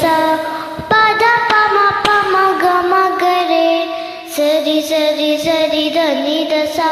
सा पदपमपमगमगरे सरि सरि सरि धनिदसा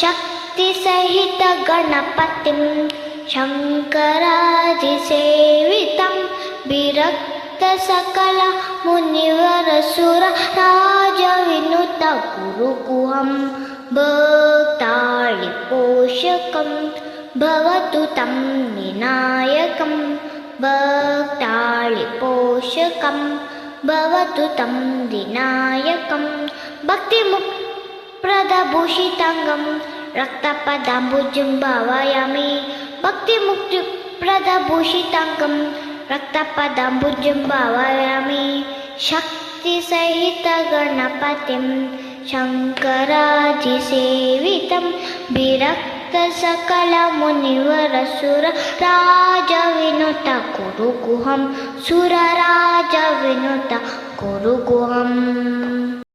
शक्तिसहितगणपतिं शङ्करादिसेवितं विरक्तसकलमुनिवरसुरराजविनुत गुरुगुहं भक्ताणि पोषकं भवतु तं विनायकं भक्ता भवतु तं विनायकं भक्तिमुक्प्रदभूषिताङ्गं रक्तपदाम्बुजं भावयामि। भक्तिमुक्तिप्रदभूषिताङ्गं रक्तपदाम्बुजं भावयामि। शक्तिसहितगणपतिं शङ्करादिसेवितं विरक् सकलमुनिवरसुर राजविनुत कुरुगुहं सुरराजविनुत कुरुगुहम्